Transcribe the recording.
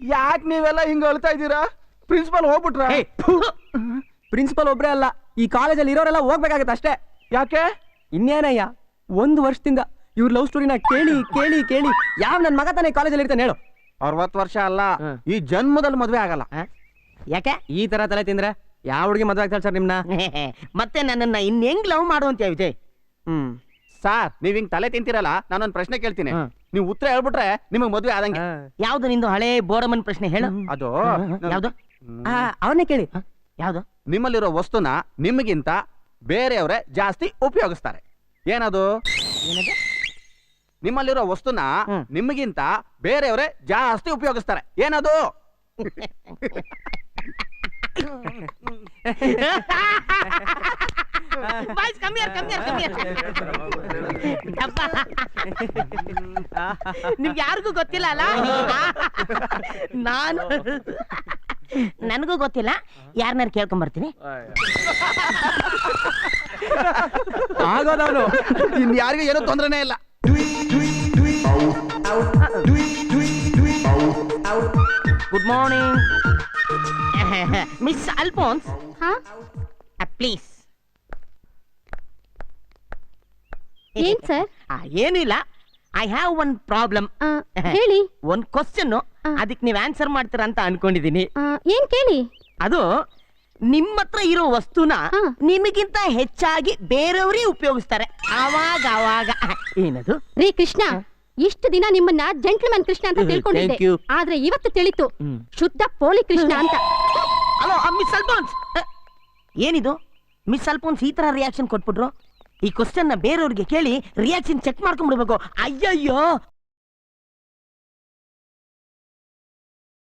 ಯಾಕೆ ನೀವೆಲ್ಲ ಹಿಂಗ ಅಳ್ತಾ ಇದ್ದೀರಾ? ಪ್ರಿನ್ಸಿಪಲ್ ಹೋಗ್ಬಿಟ್ರ? ಪ್ರಿನ್ಸಿಪಲ್ ಒಬ್ರೇ ಅಲ್ಲ. ಈ ಕಾಲೇಜಲ್ಲಿ ಇರೋರೆಲ್ಲ ಹೋಗ್ಬೇಕಾಗತ್ತೆ ಅಷ್ಟೇ. ಯಾಕೆ? ಇನ್ನೇನಯ್ಯ? ಒಂದು ವರ್ಷದಿಂದ ಇವ್ರ ಲವ್ ಸ್ಟೋರಿನ ಕೇಳಿ ಕೇಳಿ ಕೇಳಿ ಯಾವ ನನ್ ಮಗ ತಾನೇ ಕಾಲೇಜಲ್ಲಿ ಇರ್ತಾನೆ ಹೇಳು. ಅರವತ್ತು ವರ್ಷ ಅಲ್ಲ ಈ ಜನ್ಮದಲ್ಲಿ ಮದುವೆ ಆಗಲ್ಲ. ಯಾಕೆ? ಈ ತರ ತಲೆ ತಿಂದ್ರೆ ಯಾವ ಹುಡುಗಿ ಮದುವೆ ಆಗ್ತಾಳೆ ಸರ್ ನಿಮ್ನ? ಮತ್ತೆ ನನ್ನನ್ನ ಇನ್ ಹೆಂಗ್ ಲವ್ ಮಾಡುವಂತ ವಿಜಯ್? ಹ್ಮ್. ಸಾರ್ ನೀವ್ ಹಿಂಗ್ ತಲೆ ತಿಂತಿರಲ್ಲ ನಾನೊಂದ್ ಪ್ರಶ್ನೆ ಕೇಳ್ತೀನಿ. ನೀವು ಉತ್ತರ ಹೇಳ್ಬಿಟ್ರೆ ನಿಮಗ್ ಮದ್ವೆ ಆದಂಗೆ. ಯಾವ್ದು ನಿಂದು ಹಳೆ ಬೋರಮನ್ ಪ್ರಶ್ನೆ ಹೇಳು. ಅದು ಯಾವ್ದು? ಅವನೇ ಕೇಳಿ. ಯಾವ್ದು? ನಿಮ್ಮಲ್ಲಿರೋ ವಸ್ತುನ ನಿಮಗಿಂತ ಬೇರೆಯವರೇ ಜಾಸ್ತಿ ಉಪಯೋಗಿಸ್ತಾರೆ. ಏನದು? ಏನದು? ನಿಮ್ಮಲ್ಲಿರೋ ವಸ್ತುನ ಹ್ಮ್. ನಿಮಗಿಂತ ಬೇರೆಯವರೇ ಜಾಸ್ತಿ ಉಪಯೋಗಿಸ್ತಾರೆ. ಏನದು? ಬಾಯ್ಸ್ ಕಮ್ಮಿ ಕಮ್ಮಿ ನಿಮ್ಗೆ ಯಾರಿಗೂ ಗೊತ್ತಿಲ್ಲ ಅಲ್ಲ? ನಾನು. ನನಗೂ ಗೊತ್ತಿಲ್ಲ. ಯಾರನ್ನಾರು ಕೇಳ್ಕೊಂಡ್ ಬರ್ತೀನಿ ಆಗೋದವನು. ಇನ್ ಯಾರಿಗೂ ಏನೂ ತೊಂದ್ರೆನೇ ಇಲ್ಲ. ಗುಡ್ ಮಾರ್ನಿಂಗ್ ಮಿಸ್ ಅಲ್ಫೋನ್ಸ್ ಹಾ? ಪ್ಲೀಸ್ ಏನ್ ಸರ್ ಏನಿಲ್ಲ. ಐ ಹ್ಯಾವ್ ಒನ್ ಪ್ರಾಬ್ಲಮ್ ಹೇಳಿ. ಒಂದ್ ಕ್ವಶನ್. ಅದಕ್ಕೆ ನೀವ್ ಆನ್ಸರ್ ಮಾಡ್ತೀರಾ ಅಂತ ಅನ್ಕೊಂಡಿದೀನಿ ಏನ್ ಕೇಳಿ? ಅದು ನಿಮ್ಮ ಹತ್ರ ಇರೋ ವಸ್ತುನ. ನಿಮಗಿಂತ ಹೆಚ್ಚಾಗಿ ಬೇರೆಯವರೇ ಉಪಯೋಗಿಸ್ತಾರೆ. ಅವಾಗ ಅವಾಗ ಏನದು? ರೀ ಕೃಷ್ಣ ಇಷ್ಟು ದಿನ ನಿಮ್ಮನ್ನ ಜೆಂಟ್ಲ್ಮನ್ ಕೃಷ್ಣ ಅಂತ ತಿಳ್ಕೊಂಡಿದ್ದೆ. ಆದ್ರೆ ಇವತ್ತು ತಿಳಿತು. ಶುದ್ಧ ಪೋಲಿ ಕೃಷ್ಣ ಅಂತ. ಹಲೋ ಮಿಸ್ ಅಲ್ಫೋನ್ಸ್ ಏನಿದು? ಮಿಸ್ ಅಲ್ಫೋನ್ಸ್ ಈ ತರ ರಿಯಾಕ್ಷನ್ ಕೊಟ್ಬಿಟ್ರು? ಈ ಕ್ವಶನ್ ಬೇರೆಯವ್ರಿಗೆ ಕೇಳಿ ರಿಯಾಕ್ಷನ್ ಚೆಕ್ ಮಾಡ್ಕೊಂಡ್ಬಿಡ್ಬೇಕು. ಅಯ್ಯಯ್ಯೋ!